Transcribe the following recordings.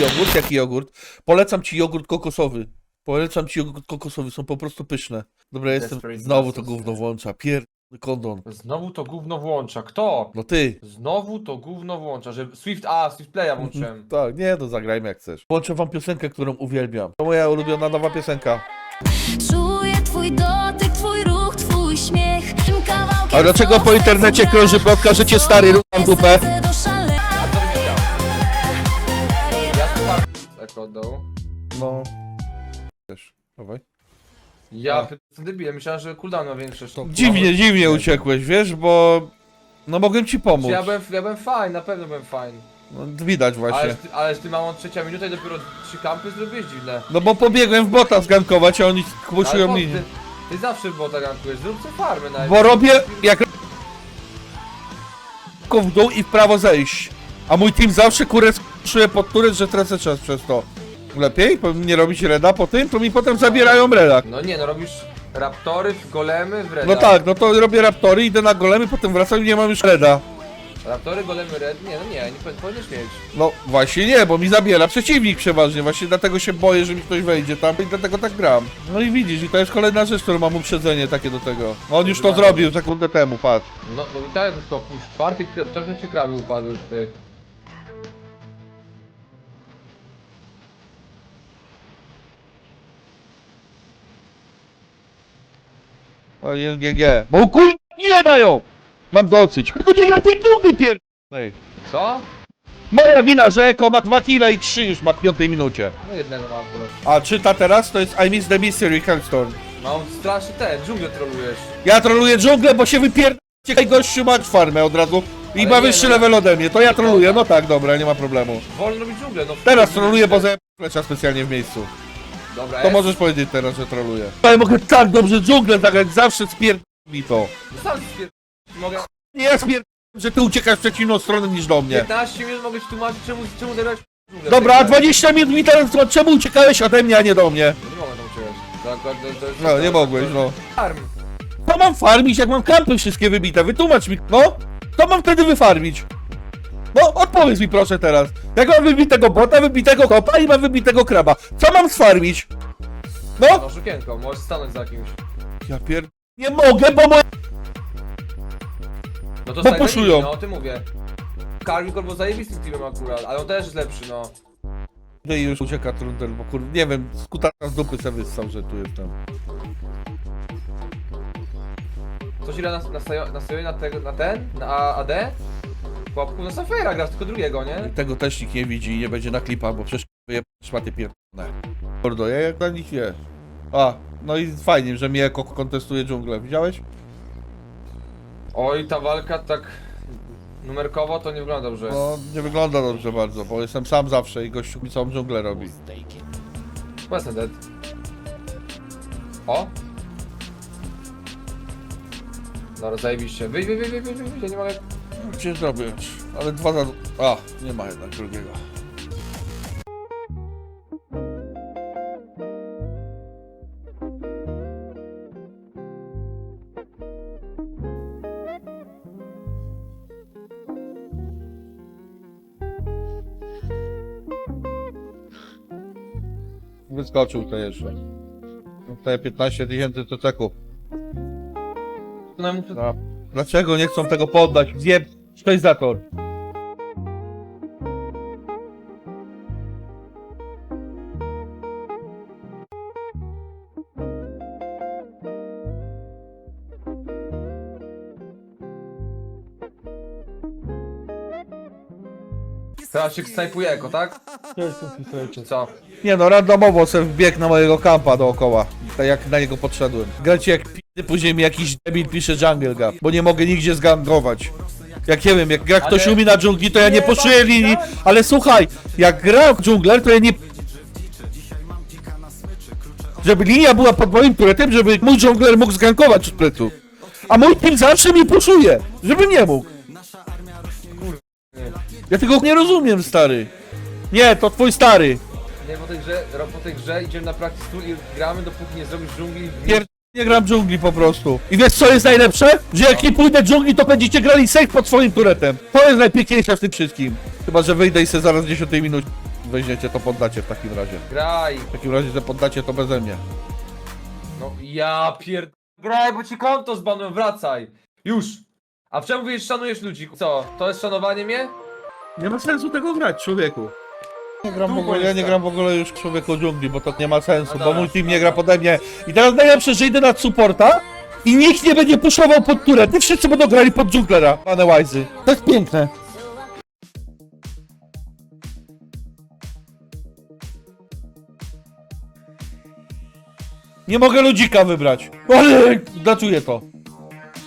jogurt. Jaki jogurt? Polecam ci jogurt kokosowy. Polecam ci jogurt kokosowy, są po prostu pyszne. Dobra, jestem. Desperate Znowu to gówno włącza. Pier... kondon. Znowu to gówno włącza. Kto? No ty. Znowu to gówno włącza, że Swift, a Swift Playa włączyłem. Tak, nie, to zagrajmy jak chcesz. Włączę wam piosenkę, którą uwielbiam. To moja ulubiona nowa piosenka. Czuję twój dotyk, twój ruch, twój śmiech Tym kawałkiem A dlaczego po internecie krąży plotka, że cię stary rucham dupę? serce do szale- tak oddał. No. Też. Dawaj. Ja A. p- debilem, myślałem, że cooldown ma większość. Dziwnie, dziwnie uciekłeś, wiesz, bo... No mogłem ci pomóc. Ja byłem, ja byłem fajny, na pewno byłem fajny. No, widać właśnie. Ale, ty, ale ty mam trzecia minuta i dopiero trzy kampy zrobiłeś dziwne. No bo pobiegłem w bota zgankować, a oni Ale kłuszują po, mi. ty, ty zawsze było tak gankujesz, zrób sobie farmy na Bo robię jak... w dół i w prawo zejść. A mój team zawsze kurę czuje pod turret, że tracę czas przez to. Lepiej? Nie robić reda po tym, to mi potem zabierają reda. No nie, no robisz raptory, w golemy, w reda. No tak, no to robię raptory, idę na golemy, potem wracam i nie mam już reda. Raptory, golemy, red, nie, no nie, nie po- powinieneś mieć. No właśnie nie, bo mi zabiera przeciwnik przeważnie, właśnie dlatego się boję, że mi ktoś wejdzie tam i dlatego tak gram. No i widzisz, i to jest kolejna rzecz, którą mam uprzedzenie takie do tego. No on już to zrobił sekundę temu, patrz. No, no i tak to pół czwarty, trochę się krawy upadły ty. O nie. Bo kuj nie dają! Mam dosyć. Tylko nie na tej długiej pier... Ej. Co? Moja wina, że Eko ma dwa kile i trzy już ma w piątej minucie. No jednego mam akurat. A czyta teraz, to jest I miss the mystery Hellstorm. Mam strasznie ten, dżunglę trolujesz. Ja troluję dżunglę, bo się wypierdolcie, gościu ma farmę od razu. I Ale ma nie, wyższy no. level ode mnie, to ja troluję, no tak, dobra, nie ma problemu. Wolno robić dżunglę, no. Teraz troluję, bo flecza specjalnie w miejscu. Dobra, To jest. możesz powiedzieć teraz, że troluję. Ale mogę tak dobrze dżunglę zagrać, zawsze spierd... mi to. Sam spier... Mogę... Nie ja spierd... że ty uciekasz w przeciwną stronę niż do mnie. 15 minut mogę ci tłumaczyć, czemu, czemu zagrać dżunglę. Dobra, a Tak, 20 minut mi teraz, to czemu uciekałeś ode mnie, a nie do mnie? No nie mogę tam uciekać. Tak, tak, to, to jest... No, nie mogłeś, no. Farm. To mam farmić, jak mam kampy wszystkie wybite, wytłumacz mi, no? To mam wtedy wyfarmić. No, odpowiedz mi proszę teraz. Jak mam wybitego bota, wybitego kopa i mam wybitego kraba. Co mam sfarmić? No? No, szukienko, możesz stanąć za kimś. Ja pier... Nie mogę, bo moje... No to Bo puszują. No, o tym mówię. Carving był zajebistym teamem akurat, ale on też jest lepszy, no. No i już ucieka Trundle, bo kur... nie wiem, skutara z dupy se wyssał, że tu jestem. Coś ile nas nastaje- nastaje na, na ten? Na A- AD? Chłopku, no Safira grasz, tylko drugiego, nie? I tego też nikt nie widzi i nie będzie na klipach, bo przecież wyje szmaty pierdolone. Mordo, ja jak na nich jest. A, no i fajnie, że mnie jako kontestuje dżunglę. Widziałeś? Oj, ta walka tak numerkowo to nie wygląda dobrze. No, nie wygląda dobrze bardzo, bo jestem sam zawsze i gościu mi całą dżunglę robi. West dead. O! Dobra, zajebiście. Wyjdź, wyjdź, wyjdź, wyjdź, wyjdź, wyjdź, ja nie mogę... Zrobię już, ale dwa za... A, nie ma jednak drugiego. Wyskoczył to jeszcze. Tutaj 15 tysięcy ceków. No, muszę... Dlaczego nie chcą tego poddać? Zjeb... Spacedator. Teraz się snajpuje eko, tak? Czy co? Nie no, randomowo sobie wbiegł na mojego kampa dookoła. Tak jak na niego podszedłem. Gracie jak później mi jakiś debil pisze jungle gap, bo nie mogę nigdzie zgangować. Jak nie wiem, jak gra ktoś Ale- umie na dżungli, to ja nie Nie, poszuję linii, ale słuchaj, jak gra w dżungler, to ja nie... Żeby linia była pod moim turetem, żeby mój dżungler mógł zgankować od pleców. A mój team zawsze mi puszuje, żeby nie mógł. Ja tego nie rozumiem, stary. Nie, to twój stary. Nie, po tej grze, po tej grze idziemy na practice tour i gramy, dopóki nie zrobisz dżungli. Pier... Nie gram dżungli po prostu. I wiesz co jest najlepsze? Że jak nie pójdę dżungli, to będziecie grali safe pod swoim turetem. To jest najpiękniejsze w tym wszystkim. Chyba, że wyjdę i se zaraz w 10 minucie. weźmiecie, to poddacie w takim razie. Graj. W takim razie, że poddacie to beze mnie. No ja pierd... Graj, bo ci konto zbanują, wracaj. Już. A w czemu mówisz, szanujesz ludzi? Co? To jest szanowanie mnie? Nie ma sensu tego grać, człowieku. Nie gram w ogóle, ja nie jest gram w ogóle już człowieku dżungli, bo to nie ma sensu, No bo dobra, mój team nie dobra. gra pode mnie. I teraz najlepsze, że idę na supporta i nikt nie będzie puszował pod turę. Ty wszyscy będą grali pod dżunglera, pane Wajzy. To jest piękne. Nie mogę ludzika wybrać. Ale to.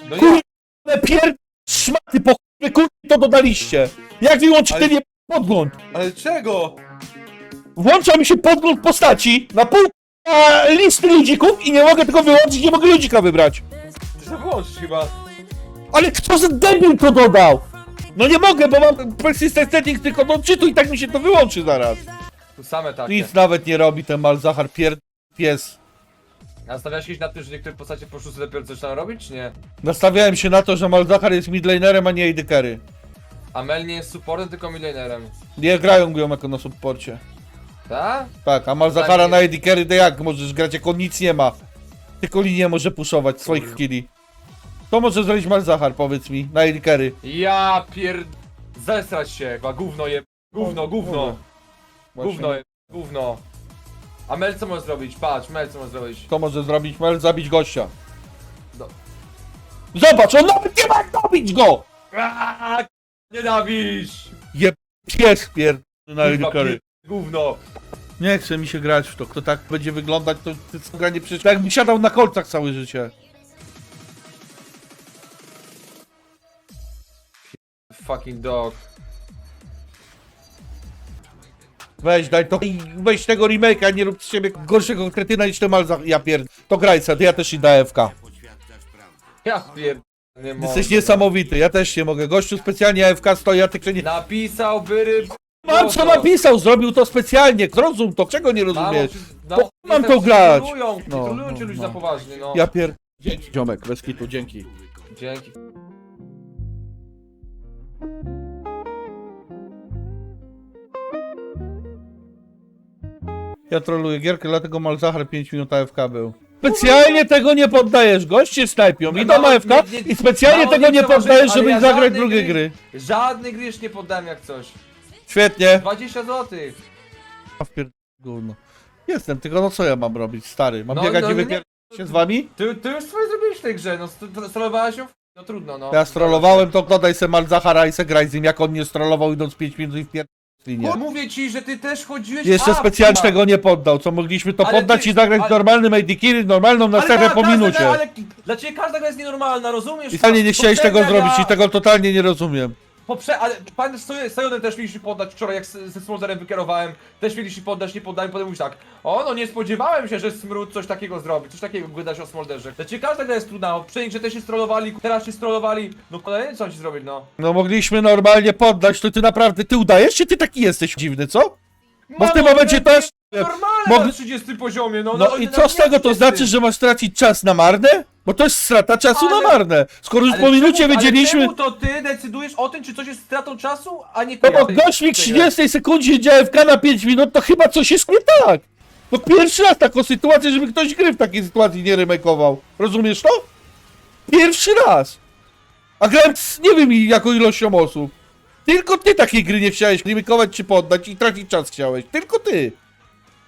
No Kur- ja... Ale pier... szmaty po chuj, kur... to dodaliście. Jak wyłączyć Ale- ten je... podgląd? Ale czego? Włącza mi się podgląd postaci na pół a, listy ludzików i nie mogę tego wyłączyć, nie mogę ludzika wybrać. Ty to wyłączysz chyba. Ale kto za debil to dodał? No nie mogę, bo mam persistent setting tylko do czytu i tak mi się to wyłączy zaraz. Tu same takie. Nic nawet nie robi ten Malzahar, pier... pies. Stawiałeś kiedyś na tym, że niektóre postacie po szóstce dopiero zaczynają robić, czy nie? Nastawiałem się na to, że Malzahar jest midlanerem, a nie AD carry. A Mel nie jest supportem, tylko milionerem. Nie grają jako na supporcie. Tak? Tak, a Malzahara na AD carry to jak możesz grać, jak on nic nie ma? Tylko linię może puszować swoich killi. To może zrobić Malzahar, powiedz mi, na AD carry. Ja pierd... Zesrać się, chyba gówno je... Gówno, gówno. Gówno je... Gówno. A Mel co może zrobić? Patrz, Mel co może zrobić? To może zrobić Mel, zabić gościa. Do... Zobacz, on nawet nie ma jak dobić go! Aaaa, Nienawiść! Je pies pier... na AD Kurwa, carry. pierd... Gówno. Nie chce mi się grać w to. Kto tak będzie wyglądać, to to jest granie przecież... Jakby siadał na kolcach całe życie. Fucking dog. Weź, daj to i weź tego remake'a, nie rób z siebie gorszego kretyna niż ten Malzach. Ja pier... To graj se, to ja też idę AFK. Ja pierd... Nie mogę. Jesteś niesamowity, ja też nie mogę. Gościu specjalnie AFK stoi, a ty krzynie... Napisał byry... Mam co napisał, zrobił to specjalnie, zrozum to, czego nie rozumiesz? Po mam to grać. Trolują, No, trolują cię no, ludzie no. na poważnie, no. Ja pier... Dzięki, ziomek, bez kitu, dzięki. Dzięki. Ja troluję gierkę, dlatego Malzahar 5 minut AFK był. Specjalnie tego nie poddajesz, goście snajpią, No, idą nie- nie- i specjalnie mało tego nie poddajesz, żeby zagrać drugie gry-. Żadny gry już nie poddałem jak coś. Świetnie. 20 złotych. A gówno. Jestem, tylko no co ja mam robić, stary? Mam No, biegać no, i nie- wypier... się z wami? Ty, ty już swoje zrobiłeś w tej grze, no st- strollowałeś ją? No trudno, no. Ja strollowałem, to dodaj se Malzahara i se graj z nim, jak on nie strollował idąc 5 minut i wpier... Bo mówię ci, że ty też chodziłeś Jeszcze specjalnie tego nie poddał, co mogliśmy to Ale poddać ty- i zagrać ale- normalnym AD carry, normalną na ta- po minucie. Ale dla ciebie każda gra jest nienormalna, rozumiesz? I wcale nie chciałeś tego zrobić i tego totalnie nie rozumiem. Poprze... Ale z Sajonem też mieliśmy poddać wczoraj, jak z- ze Smolderem wykierowałem, też mieliśmy poddać, nie poddałem, potem mówisz tak, o no nie spodziewałem się, że Smród coś takiego zrobi, coś takiego wydać o Smolderze. Ciebie każda gra jest trudna, poprzedniej grze też się strollowali, teraz się strollowali, no kolejny co ci zrobić, no. No mogliśmy normalnie poddać, to ty naprawdę, ty udajesz, czy ty taki jesteś dziwny, co? Bo w tym momencie to też... Normalne Mogli- na 30 poziomie, no. No no i co z tego, to 30. znaczy, że masz stracić czas na marne? Bo to jest strata czasu Ale- na marne. Skoro już po minucie wiedzieliśmy... To ty decydujesz o tym, czy coś jest stratą czasu, a nie No bo kojarzy- gość mi w Ty, 30 sekundzie działa w na 5 minut, to chyba coś jest nie tak. No pierwszy raz taką sytuację, żeby ktoś gry w takiej sytuacji nie remakeował. Rozumiesz to? Pierwszy raz. A grałem z nie wiem jaką ilością osób. Tylko ty takiej gry nie chciałeś remakeować czy poddać i tracić czas chciałeś. Tylko ty.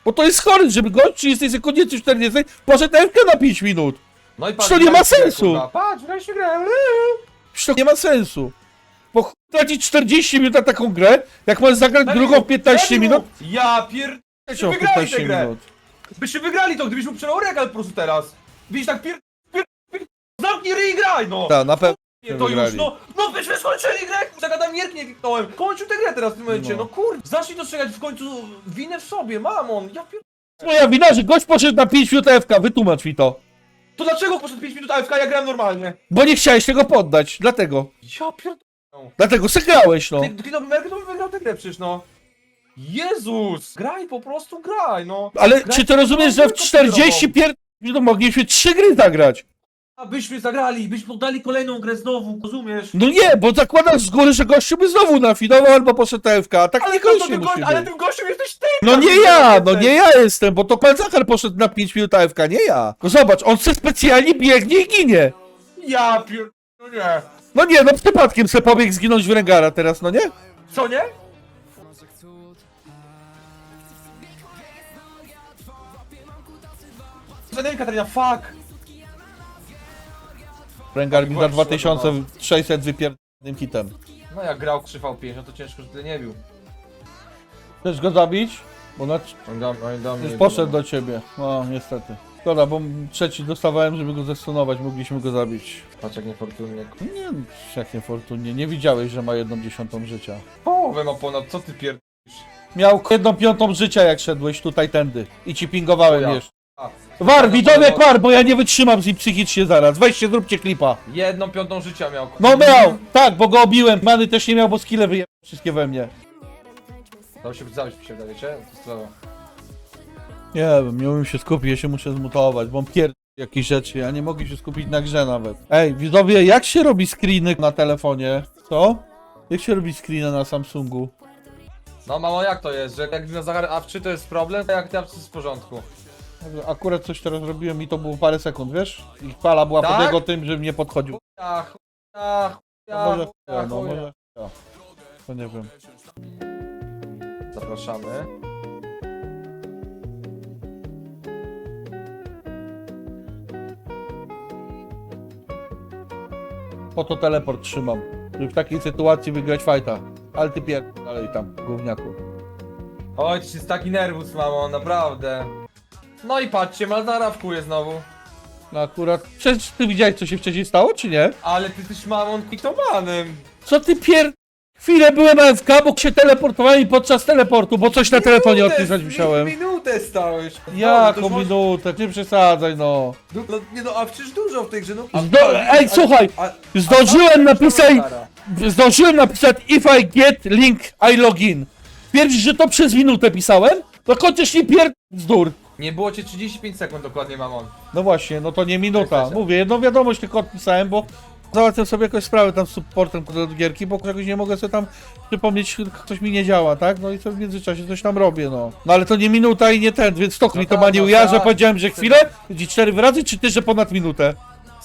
Bo to jest chory, żeby gość w 30 sekundzie czy 40 poszedł AFK na 5 minut. No i Przecież to nie ma sensu. kurwa. Patrz, grę. Przecież to nie ma sensu. Chuj tracić 40 minut na taką grę, jak możesz zagrać drugą w 15 Debilu! minut, Ja pier... wygrali tę 15 grę. minut. Byście wygrali to, gdybyś mu przelał regal po prostu teraz. Widzisz tak pier... pier... pier... Zamknij ryj i graj, no! Tak, na pewno. Nie, to już, wygrali. no, no byśmy skończyli grę, zagadam mierknie kliknąłem. Kończył tę grę teraz w tym momencie, No. no, kurde. Zacznij dostrzegać w końcu winę w sobie, mamon, ja pier... Moja wina, że gość poszedł na 5 minut AFK, wytłumacz mi to. To dlaczego poszedł 5 minut AFK, ja grałem normalnie? Bo nie chciałeś tego poddać, dlatego. Ja pier... Dlatego se grałeś, no. Ty, no, Merkel to by wygrał tę grę przecież, no. Jezus! Graj, po prostu graj, no. Ale Grać czy ty rozumiesz, że w tylko 40 pier... minut mogliśmy 3 gry zagrać? Byśmy zagrali, byśmy oddali kolejną grę znowu, rozumiesz? No nie, bo zakładasz z góry, że gościu by znowu nafinował albo poszedł TFK, a tak Ale, nie kto to gościu tym musi ale tym gościem jesteś ty! No nie ja, no nie ja jestem, bo to pan Zachar poszedł na 5 minut AFK, nie ja. No Zobacz, on se specjalnie biegnie i ginie. Ja pier... No nie. No nie, no przypadkiem se pobiegł zginąć w Rengara teraz, no nie? Co nie? Nie, Katarina, fuck! Rengar mi za Właśnie, 2600 wypierdolnym hitem. No jak grał 3v5, no to ciężko, że tyle nie bił. Chcesz go zabić? Bo na... On do, on do już poszedł do ciebie. No, niestety. Szkoda, bo trzeci dostawałem, żeby go zestunować, mogliśmy go zabić. Patrz jak niefortunnie. Nie, jak niefortunnie, nie widziałeś, że ma jedną dziesiątą życia. Połowę ma ponad, co ty pier... Miał jedną piątą życia, jak szedłeś tutaj tędy. I ci pingowałem Ja. jeszcze. War, widowie war, bo ja nie wytrzymam z nim psychicznie zaraz. Weźcie, zróbcie klipa. jedną piątą życia miał. No miał! Tak, bo go obiłem. Many też nie miał, bo skille wyjęły wszystkie we mnie. Dał się zabić, mi się wydaje, wiecie? To sprawa. Nie wiem, nie umiem się skupić, ja się muszę zmutować, bo pierd... jakieś rzeczy, ja nie mogę się skupić na grze nawet. Ej, widzowie, jak się robi screeny na telefonie? Co? Jak się robi screena na Samsungu? No mamo, jak to jest, że jak na Zachar A3 to jest problem, a jak ty A3 jest w porządku? Akurat coś teraz robiłem i to było parę sekund, wiesz? I fala była po Tak? tego tym, że mnie podchodził. Ja, chuja, No chuja, może chuja, chuja, no chuja. może chuja. To nie wiem. Zapraszamy. Po to teleport trzymam. Żeby w takiej sytuacji wygrać fajta. Ale ty pier... dalej tam, gówniaku. Oj, to jest taki nerwus, mamo, naprawdę. No i patrzcie, Malzara wkuje znowu. No akurat... Przecież ty widziałeś co się wcześniej stało, czy nie? Ale ty jesteś mamą kliktomanem. Co ty pier... Chwilę byłem AFK, bo się teleportowałem i podczas teleportu, bo coś na telefonie Minutę- odpisać musiałem. Minutę stałeś. Jaką No, to już minutę, nie przesadzaj no. masz- No, nie no, a przecież dużo w tej grze, no. Zdo- Ej, słuchaj, a- zdążyłem a- napisać... Malzara. Zdążyłem napisać if I get link I login. Twierdzisz, że to przez minutę pisałem? To chociaż nie pier... Bzdur. Nie było cię 35 sekund dokładnie, mamon. No właśnie, no to nie minuta. Mówię, jedną wiadomość tylko odpisałem, bo załatwiam sobie jakąś sprawę tam z supportem do gierki, bo czegoś nie mogę sobie tam przypomnieć, coś mi nie działa, tak? No i co w międzyczasie coś tam robię, no. No ale to nie minuta i nie ten, więc to No mi to tak, manił no ja, tak. że powiedziałem, że chwilę, ci cztery wyrazy, czy ty, że ponad minutę?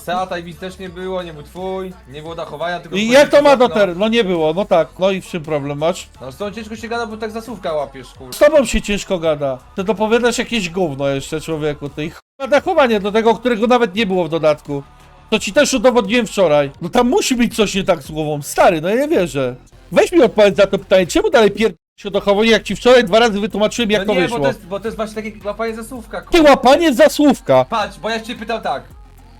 Seata i też nie było, nie był twój, nie było dachowania, tylko... I jak to ma do okno. ter? No nie było, no tak, no i w czym problem masz? No z tą ciężko się gada, bo tak zasłówka łapiesz, kur... Z tobą się ciężko gada. Ty dopowiadasz jakieś gówno jeszcze, człowieku. Ty i ch... dachowanie do tego, którego nawet nie było w dodatku. To ci też udowodniłem wczoraj. No tam musi być coś nie tak z głową. Stary, no ja nie wierzę. Weź mi odpowiedź za to pytanie, czemu dalej pier... się dochowanie, jak ci wczoraj dwa razy wytłumaczyłem, jak no to nie, wyszło. bo to, jest, bo to jest właśnie takie łapanie zasłówka, kur... Ty łapanie za słówka. Patrz, bo ja cię pytał tak.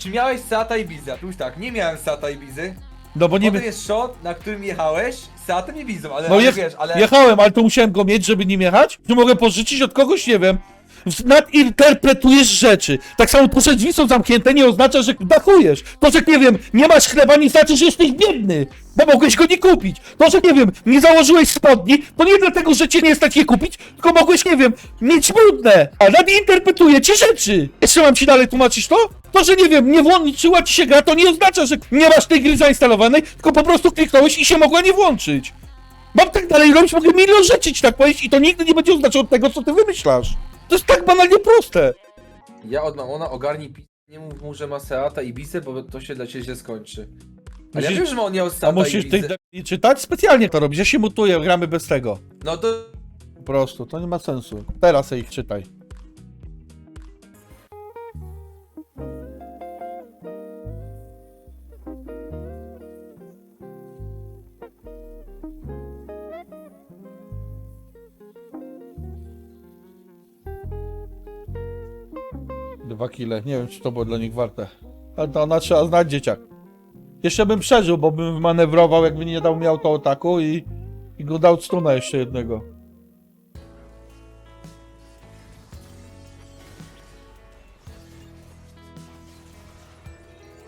Czy miałeś Seata i Bizę? Już tak, nie miałem Seata i Bizy. No bo nie Potem jest shot, na którym jechałeś, Seatem i Bizą, ale, No ale wiesz, ale... jechałem, ale to musiałem go mieć, żeby nim jechać? Czy mogę pożyczyć od kogoś, nie wiem. W- Nadinterpretujesz rzeczy. Tak samo to, że drzwi są zamknięte, nie oznacza, że dachujesz. To, że nie wiem, nie masz chleba, nie znaczy, że jesteś biedny, bo mogłeś go nie kupić. To, że nie wiem, nie założyłeś spodni, to nie dlatego, że cię nie stać je kupić, tylko mogłeś, nie wiem, mieć brudne. A nadinterpretujecie rzeczy. Jeszcze mam ci dalej tłumaczyć to? To, że nie wiem, nie włączyła ci się gra, to nie oznacza, że nie masz tej gry zainstalowanej, tylko po prostu kliknąłeś i się mogła nie włączyć. Mam tak dalej robić, mogę milion rzeczy ci tak powiedzieć i to nigdy nie będzie oznaczało tego, co ty wymyślasz. To jest tak banalnie proste. Ja od Mamona ogarnij pi... Nie mów mu, że ma Seata i Bizę, bo to się dla ciebie źle skończy. Ale ja Musisz- wiem, że on miał A Seata i musisz tej Bizę. debili czytać? Specjalnie to robisz, ja się mutuję, gramy bez tego. No to... Po prostu, to nie ma sensu. Teraz ich czytaj. Dwa kile, nie wiem czy to było dla nich warte. Ale to ona trzeba znać dzieciak. Jeszcze bym przeżył, bo bym manewrował, jakby nie dał mi autoataku i, i go dał stuna jeszcze jednego.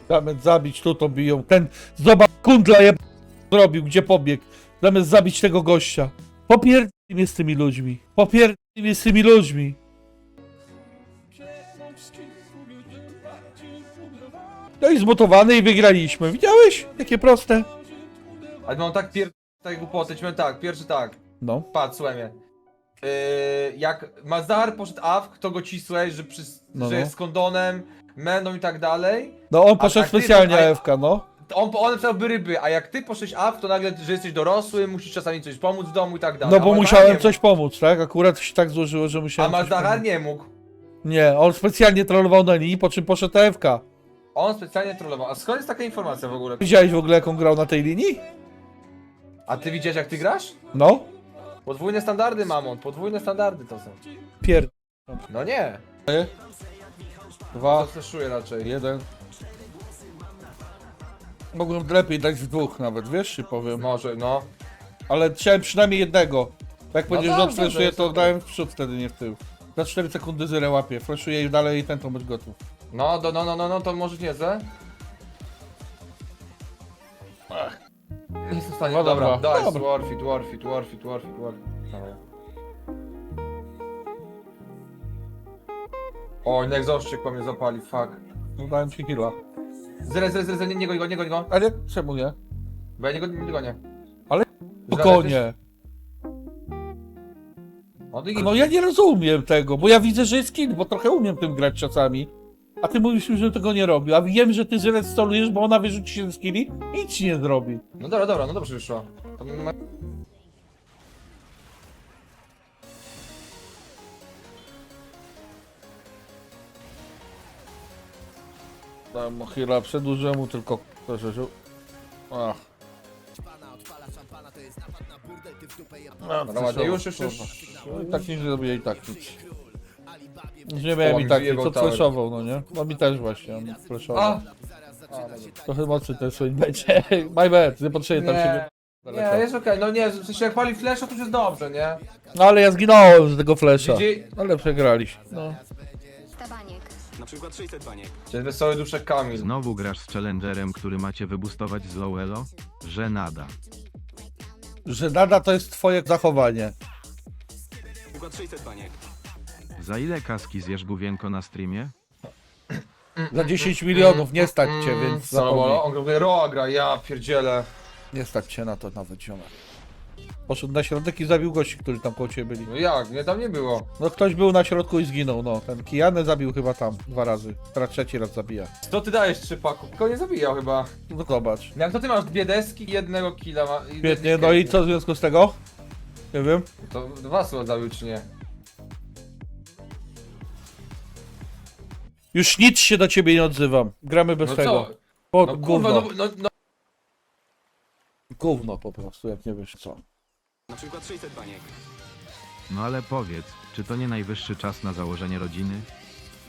Zamiast zabić tu, to biją. Ten, zobacz, kundla je zrobił, gdzie pobiegł. Zamiast zabić tego gościa. Popierdź mnie z tymi ludźmi. Popierdź mnie z tymi ludźmi. No i zmutowany i wygraliśmy. Widziałeś? Jakie proste. Ale mam tak pier... tak głupoty, tak, pierwszy tak. No. Patrz, słuchaj mnie. Yy, jak Mazar poszedł AF, to go cisłeś, że, przy, No, że no. jest z kondonem, mendą i tak dalej. No on poszedł ty specjalnie a- AFK, no. On, on napisałby ryby, a jak ty poszłeś AF, to nagle, że jesteś dorosły, musisz czasami coś pomóc w domu i tak dalej. No A bo musiałem coś pomóc, tak? Akurat się tak złożyło, że. A musiałem Mazahar pomóc. nie mógł. Nie, on specjalnie trollował na linii, po czym poszedł AFK. On specjalnie trollował. A skąd jest taka informacja w ogóle? Widziałeś w ogóle jak on grał na tej linii? A ty widziałeś jak ty grasz? No. Podwójne standardy, mamon, podwójne standardy to są. Pier... No nie, to Dwa, fleszuję raczej. jeden. Mogłem lepiej dać w dwóch nawet, wiesz, ci powiem. Może, no. Ale chciałem przynajmniej jednego. Jak powiedziesz, że dobrze, odfreszuję, dobrze, to dałem w przód wtedy, nie w tył. Za 4 sekundy zyrę łapię, flashuję i dalej i ten to być gotów. No, do, no, no, no, no, to może nie ze. Nie jestem w stanie, No dobra, dobra, daj, dobra. worth it, worth it, worth it, worth it, worth it. Dobra. O, niech zoszczyk po mnie zapali, fuck. No dałem ci killa. Zre, zre, zre, zre, nie, nie goń go, nie goń go, Ale czemu nie? bo ja nie go nie gonię. Ale Spokojnie. No ja nie rozumiem tego, bo ja widzę, że jest kill, bo trochę umiem tym grać czasami. A ty mówisz mi, że tego nie robi. A wiem, że ty źle stolujesz, bo ona wyrzuci się z killi i nic ci nie zrobi. No dobra, dobra, no dobrze wyszło. To ma- Dałem mu chwilę, przedłużyłem mu tylko to, że- Ach. No, Dobra, ładnie, już, już, już. No i tak nie zrobię i tak nic. Nie miałem i tak co tower. flashował, no nie? No mi też właśnie, on flashował. A! Trochę mocy też swoim becie. My bad, niepotrzebnie tam się... Nie, nie, jest okej, no nie, w sensie jak pali flash, to już jest dobrze, nie? No ale ja zginąłem z tego flasha. Widzi, Ale przegraliśmy. No. Na przykład 600 baniek. Jest wesoły duszek Kamil. Znowu grasz z challengerem, który macie wybustować z Lowelo? Że Że nada to jest twoje zachowanie. Przykład 600 baniek. Za ile kaski zjesz główienko na streamie? Za 10 milionów nie stać cię, więc Co, zapomnij. bo on gra Roa gra, ja pierdzielę. Nie stać cię na to nawet, ziomek. Poszedł na środek i zabił gości, którzy tam koło ciebie byli. No jak, mnie tam nie było. No ktoś był na środku i zginął, no. Ten Kijanę zabił chyba tam dwa razy. Teraz trzeci raz zabija. Co ty dajesz trzypaku? Tylko nie zabijał chyba. No zobacz. Jak to ty masz dwie deski i jednego killa ma... i- Świetnie, no i co w związku z tego? Nie wiem. To dwa słowa zabił czy nie? Już nic się do ciebie nie odzywam. Gramy bez No tego. co? O, No gówno. kurwa, no, no, no. Gówno po prostu, jak nie wiesz co. Na przykład 600 baniek. No ale powiedz, czy to nie najwyższy czas na założenie rodziny?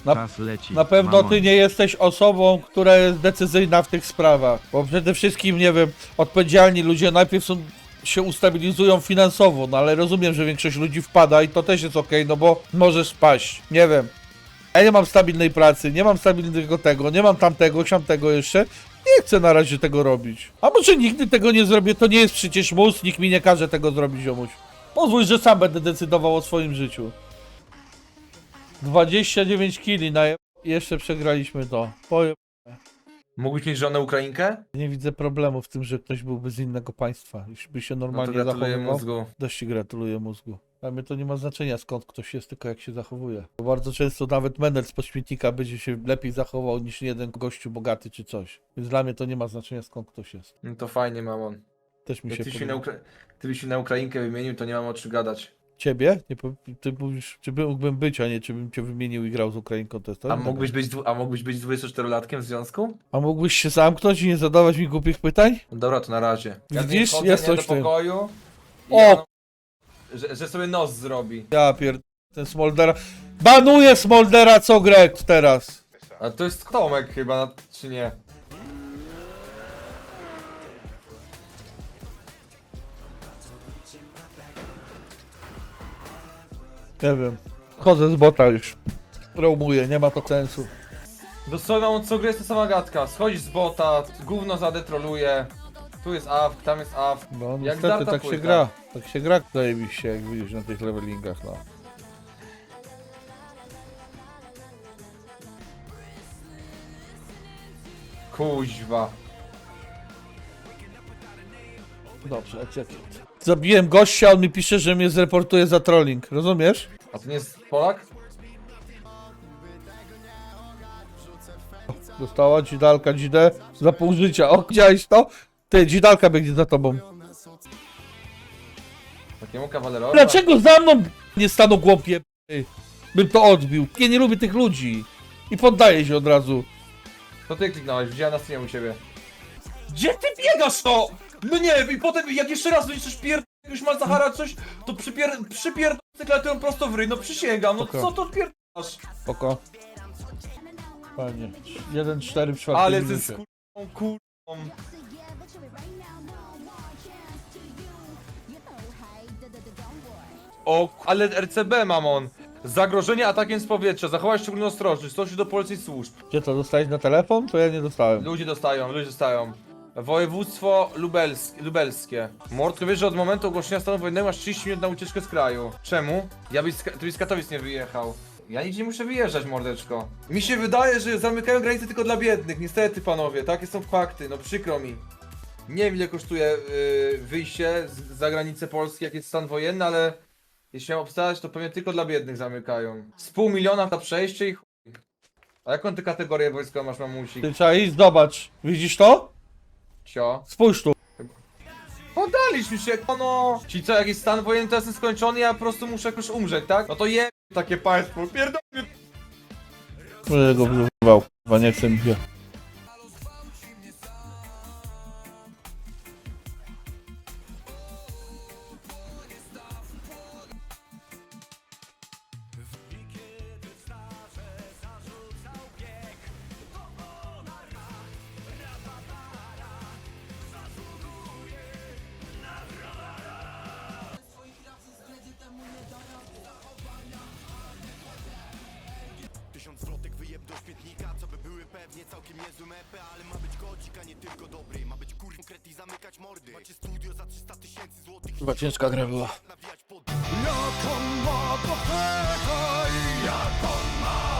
Na- Czas leci. Na pewno ty nie jesteś osobą, która jest decyzyjna w tych sprawach. Bo przede wszystkim, nie wiem, odpowiedzialni ludzie najpierw są, się ustabilizują finansowo, no ale rozumiem, że większość ludzi wpada i to też jest okej, no bo możesz spaść. Nie wiem. Ja nie mam stabilnej pracy, nie mam stabilnego tego, nie mam tamtego, tamtego jeszcze. Nie chcę na razie tego robić. A może nigdy tego nie zrobię, to nie jest przecież mus, nikt mi nie każe tego zrobić, ziomuś. Pozwól, że sam będę decydował o swoim życiu. 29 kili na jeszcze przegraliśmy to. Powiem, Mógłbyś mieć żonę Ukrainkę? nie widzę problemu w tym, że ktoś byłby z innego państwa. Jeśli by się No normalnie gratuluję zachowywał, mózgu. dość ci gratuluję mózgu. Dla mnie to nie ma znaczenia skąd ktoś jest, tylko jak się zachowuje. Bo bardzo często nawet menel z pośmietnika będzie się lepiej zachował niż jeden gościu bogaty czy coś. Więc dla mnie to nie ma znaczenia skąd ktoś jest. No to fajnie, mamon. Też mi Jak się ty się na, podoba. Ukra... ty byś się na Ukrainkę wymienił, to nie mam o czym gadać. Ciebie? Nie, po- ty mówisz, czy mógłbym być, a nie czy bym cię wymienił i grał z Ukrainką. To jest to A mógłbyś być, dwu... a mógłbyś być 24-latkiem w związku? a mógłbyś się zamknąć i nie zadawać mi głupich pytań? No dobra, to na razie. Widzisz? nie wchodzę, Jest coś do w tym. pokoju. i O! Że, że sobie nos zrobi. Ja pierd... ten Smoldera. Banuję Smoldera co grę teraz. A to jest Tomek chyba, czy nie? Nie wiem. Chodzę z bota już. Roamuję, nie ma to sensu. Dosłownie co grę jest ta sama gadka. Schodzisz z bota, gówno zadetroluje. Tu jest AF, tam jest AF. No Jak niestety tak się płyta. gra. Tak się gra zajebiście, jak widzisz na tych levelingach, no. Kuźwa. Dobrze, etikiet. Zabiłem gościa, on mi pisze, że mnie zreportuje za trolling, rozumiesz? A to nie jest Polak? Dostała dzidalka, dzidę za pół życia. O, widziałeś to? Ty, dzidalka biegnie za tobą. Takiemu kawalerowi? Dlaczego za mną nie staną głąbie? Bym to odbił. Ja nie lubię tych ludzi. I poddaję się od razu. To ty kliknąłeś, widziałem na streamie u siebie. Gdzie ty biegasz to? No nie, i potem jak jeszcze raz będziesz pier... już masz Zahara coś, to przypier... przypierdolę klawiaturą prosto w ryj, no przysięgam, no Spoko. co to odpierdolasz? Spoko. Fajnie. 1-4 w czwartej Ale ty minucie. z kurwą, O, ale RCB mam on. Zagrożenie atakiem z powietrza, zachować szczególną ostrożność, stosuj do policji służb. Gdzie to dostałeś na telefon? To ja nie dostałem. Ludzie dostają, ludzie dostają. Województwo lubelskie. lubelskie. Mordko, wiesz, że od momentu ogłoszenia stanu wojennego masz 30 minut na ucieczkę z kraju. Czemu? Ja byś z, ty byś z Katowic nie wyjechał. Ja nigdzie nie muszę wyjeżdżać, mordeczko. Mi się wydaje, że zamykają granice tylko dla biednych. Niestety, panowie, takie są fakty, no przykro mi. Nie wiem, ile kosztuje yy, wyjście z, za granicę Polski, jak jest stan wojenny, ale jeśli mam obstać, to pewnie tylko dla biednych zamykają. Z pół miliona na przejście i chuj. A jaką ty kategorię wojskową masz, mamusik? Ty trzeba iść, zobacz. Widzisz to? Cio. Spójrz tu. Podaliśmy się, no. Ci co, jakiś stan wojenny teraz jest skończony, ja po prostu muszę jakoś umrzeć, tak? No to je takie państwo, pierdolę. Będę go wyzywał, chyba nie chcę mi się. pewnie całkiem Ale ma być godzik, a nie tylko dobry. Ma być kur konkret i zamykać mordy. Macie studio za 300 tysięcy złotych. Chyba ciężka gra była. Jaką ma to jak on ma